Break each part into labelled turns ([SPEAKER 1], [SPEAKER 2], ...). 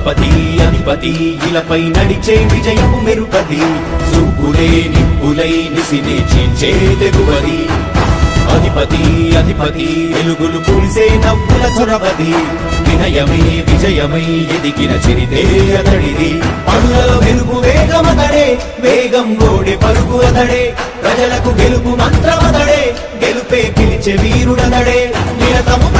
[SPEAKER 1] అధిపతి అధిపతి ఇలపై నడిచే విజయము మెరుపది చూపులే నిప్పులై నిసిని చీల్చే తెగువది. అధిపతి అధిపతి వెలుగులు పూసే నవ్వుల చొరవది వినయమే విజయమై ఎదిగిన చిరితే అతడిది. పనులలో వెలుగు వేగమతడే వేగం గోడె పరుగు అతడే. ప్రజలకు గెలుపు మంత్రమతడే గెలుపే పిలిచే వీరుడతడే. నిరతము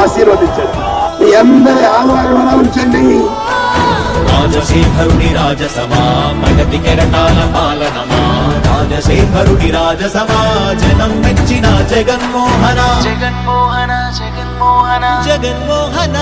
[SPEAKER 2] ఆశీర్వదించండి. మీ అందరి ఆధారణ ఉంచండి.
[SPEAKER 1] రాజశేఖరుడి రాజసమా ప్రగతి కెరటాల పాలనమా? రాజశేఖరుడి రాజసమా జనం మెచ్చిన జగన్మోహన.
[SPEAKER 3] జగన్మోహన జగన్మోహన. జగన్మోహన.